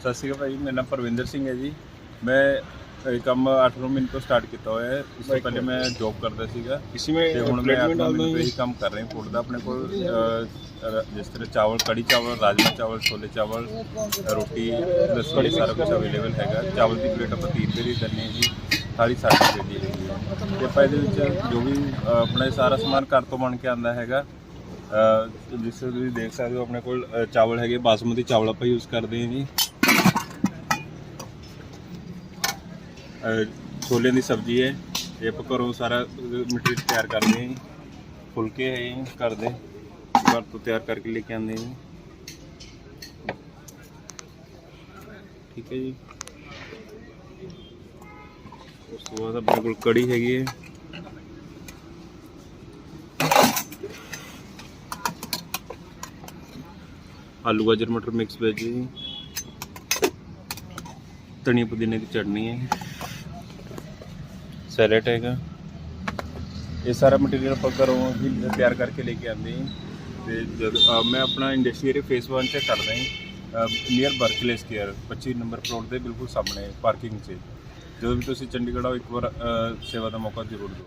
ਸਤਿ ਸ਼੍ਰੀ ਅਕਾਲ ਭਾਈ ਮੇਰਾ ਨਾਮ ਪਰਵਿੰਦਰ ਸਿੰਘ ਹੈ ਜੀ। ਮੈਂ ਇਹ ਕੰਮ 8 ਮਹੀਨੇ ਤੋਂ ਸਟਾਰਟ ਕੀਤਾ ਹੋਇਆ ਹੈ। ਇਸ ਤੋਂ ਪਹਿਲੇ ਮੈਂ ਜੌਬ ਕਰਦਾ ਸੀਗਾ। ਇਸੇ ਵਿੱਚ ਹੁਣ ਮੈਂ ਆਪਣਾ ਇਹ ਕੰਮ ਕਰ ਰਿਹਾ ਫੂਡ ਦਾ। ਆਪਣੇ ਕੋਲ ਜਿਸ ਤਰ੍ਹਾਂ ਚਾਵਲ ਕੜੀ ਚਾਵਲ ਰਾਜਮਾ ਚਾਵਲ ਛੋਲੇ ਚਾਵਲ ਰੋਟੀ ਰਸੋਈ ਸਾਰਾ ਕੁਝ ਅਵੇਲੇਬਲ ਹੈਗਾ। ਚਾਵਲ ਦੀ ਪਲੇਟ ਆਪਾਂ 30 ਰੁਪਏ ਦੀ ਦਿੰਦੇ ਹਾਂ ਜੀ। ਸਾਰੀ 60 ਰੁਪਏ ਦੀ ਹੈਗੀ ਹੈ। ਤੇ ਆਪਾਂ ਇਹਦੇ ਵਿੱਚ ਜੋ ਵੀ ਆਪਣਾ ਸਾਰਾ ਸਮਾਨ ਘਰ ਤੋਂ ਬਣ ਕੇ ਆਉਂਦਾ ਹੈਗਾ। ਜਿਸ ਤਰ੍ਹਾਂ ਤੁਸੀਂ ਦੇਖ ਸਕਦੇ ਹੋ ਆਪਣੇ ਕੋਲ ਚਾਵਲ ਹੈਗੇ। ਬਾਸਮਤੀ ਚਾਵਲ ਆਪਾਂ ਯੂਜ਼ ਕਰਦੇ ਹਾਂ ਜੀ। ਛੋਲਿਆਂ ਦੀ ਸਬਜ਼ੀ ਹੈ। ਇਹ ਆਪਾਂ ਘਰੋਂ ਸਾਰਾ ਮਟੀਰੀਅਲ ਤਿਆਰ ਕਰਦੇ ਹਾਂ ਜੀ। ਫੁਲਕੇ ਹੈ ਘਰ ਦੇ। ਘਰ ਤੋਂ ਤਿਆਰ ਕਰਕੇ ਲੈ ਕੇ ਆਉਂਦੇ ਹਾਂ ਜੀ। ਠੀਕ ਹੈ ਜੀ। ਉਸ ਤੋਂ ਬਾਅਦ ਆਪਣੇ ਕੋਲ ਕੜੀ ਹੈਗੀ ਹੈ। ਆਲੂ ਗਾਜਰ, ਮਟਰ ਮਿਕਸ ਵੈਜ ਜੀ। ਧਨੀਆ ਪੁਦੀਨੇ ਦੀ ਚਟਨੀ ਹੈ। ਸੈਲਡ ਹੈਗਾ। ਇਹ ਸਾਰਾ ਮਟੀਰੀਅਲ ਆਪਾਂ ਘਰੋਂ ਹੀ ਤਿਆਰ ਕਰਕੇ ਲੈ ਕੇ ਆਉਂਦੇ ਹਾਂ। ਤੇ ਜਦ ਅਹ ਮੈਂ ਆਪਣਾ ਇੰਡਸਟਰੀ ਏਰੀਆ ਫੇਸ 1 ਚ ਕਰਦਾ ਹਾਂ। Near Berkeley square 25 number plot ਦੇ ਬਿਲਕੁਲ ਸਾਹਮਣੇ ਪਾਰਕਿੰਗ 'ਚ। ਜਦੋਂ ਵੀ ਤੁਸੀਂ ਚੰਡੀਗੜ੍ਹ ਆਓ ਇੱਕ ਵਾਰ ਅਹ, ਸੇਵਾ ਦਾ ਮੌਕਾ ਜ਼ਰੂਰ ਦਿਓ।